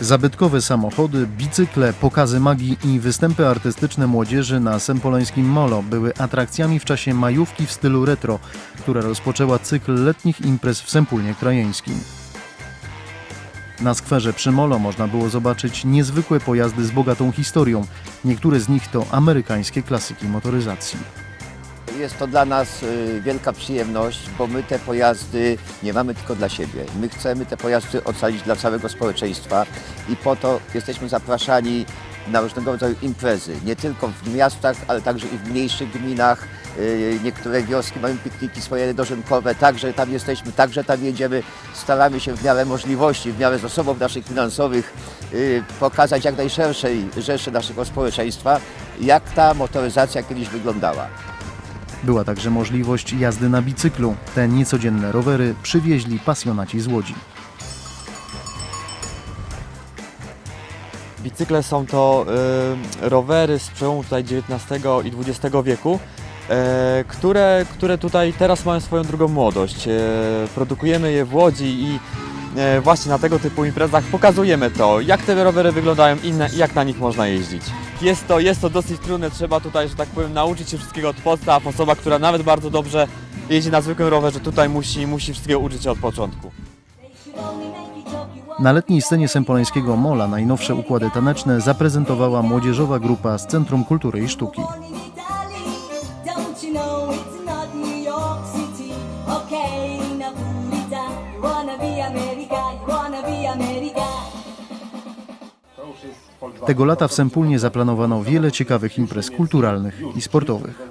Zabytkowe samochody, bicykle, pokazy magii i występy artystyczne młodzieży na Sempoleńskim Molo były atrakcjami w czasie majówki w stylu retro, która rozpoczęła cykl letnich imprez w Sempólnie Krajeńskim. Na skwerze przy Molo można było zobaczyć niezwykłe pojazdy z bogatą historią. Niektóre z nich to amerykańskie klasyki motoryzacji. Jest to dla nas y, wielka przyjemność, bo my te pojazdy nie mamy tylko dla siebie. My chcemy te pojazdy ocalić dla całego społeczeństwa i po to jesteśmy zapraszani na różnego rodzaju imprezy. Nie tylko w miastach, ale także i w mniejszych gminach. Y, Niektóre wioski mają pikniki swoje dożynkowe, także tam jesteśmy, także tam jedziemy. Staramy się w miarę możliwości, w miarę zasobów naszych finansowych y, pokazać jak najszerszej rzeszy naszego społeczeństwa, jak ta motoryzacja kiedyś wyglądała. Była także możliwość jazdy na bicyklu. Te niecodzienne rowery przywieźli pasjonaci z Łodzi. Bicykle są to y, rowery z przełomu tutaj XIX i XX wieku, e, które, które tutaj teraz mają swoją drugą młodość. E, produkujemy je w Łodzi i e, właśnie na tego typu imprezach pokazujemy to, jak te rowery wyglądają inne i jak na nich można jeździć. Jest to, jest to dosyć trudne, trzeba tutaj, że tak powiem, nauczyć się wszystkiego od podstaw. Osoba, która nawet bardzo dobrze jeździ na zwykłym rowerze, tutaj musi, musi wszystkiego uczyć się od początku. Na letniej scenie Sempoleńskiego Mola najnowsze układy taneczne zaprezentowała młodzieżowa grupa z Centrum Kultury i Sztuki. Wanna be America, you wanna be America. Tego lata w Sempólnie zaplanowano wiele ciekawych imprez kulturalnych i sportowych.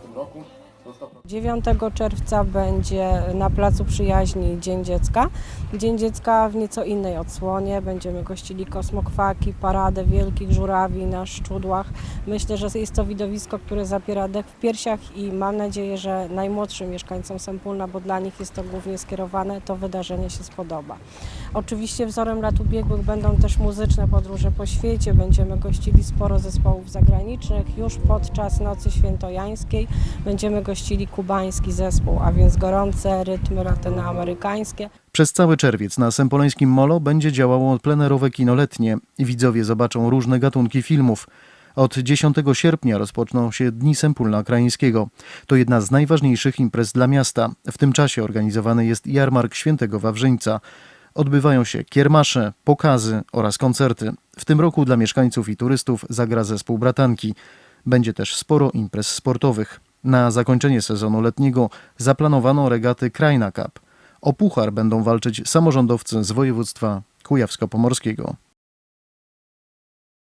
9 czerwca będzie na Placu Przyjaźni Dzień Dziecka. Dzień Dziecka w nieco innej odsłonie. Będziemy gościli kosmokwaki, paradę wielkich żurawi na szczudłach. Myślę, że jest to widowisko, które zapiera dech w piersiach i mam nadzieję, że najmłodszym mieszkańcom Sempólna, bo dla nich jest to głównie skierowane, to wydarzenie się spodoba. Oczywiście wzorem lat ubiegłych będą też muzyczne podróże po świecie. Będziemy gościli sporo zespołów zagranicznych. Już podczas Nocy Świętojańskiej będziemy gościli kubański zespół, a więc gorące rytmy latynoamerykańskie. Przez cały czerwiec na Sempoleńskim Molo będzie działało plenerowe kino letnie. Widzowie zobaczą różne gatunki filmów. Od 10 sierpnia rozpoczną się Dni Sempólna Krajeńskiego. To jedna z najważniejszych imprez dla miasta. W tym czasie organizowany jest jarmark Świętego Wawrzyńca. Odbywają się kiermasze, pokazy oraz koncerty. W tym roku dla mieszkańców i turystów zagra zespół Bratanki. Będzie też sporo imprez sportowych. Na zakończenie sezonu letniego zaplanowano regaty Krajna Cup. O puchar będą walczyć samorządowcy z województwa kujawsko-pomorskiego.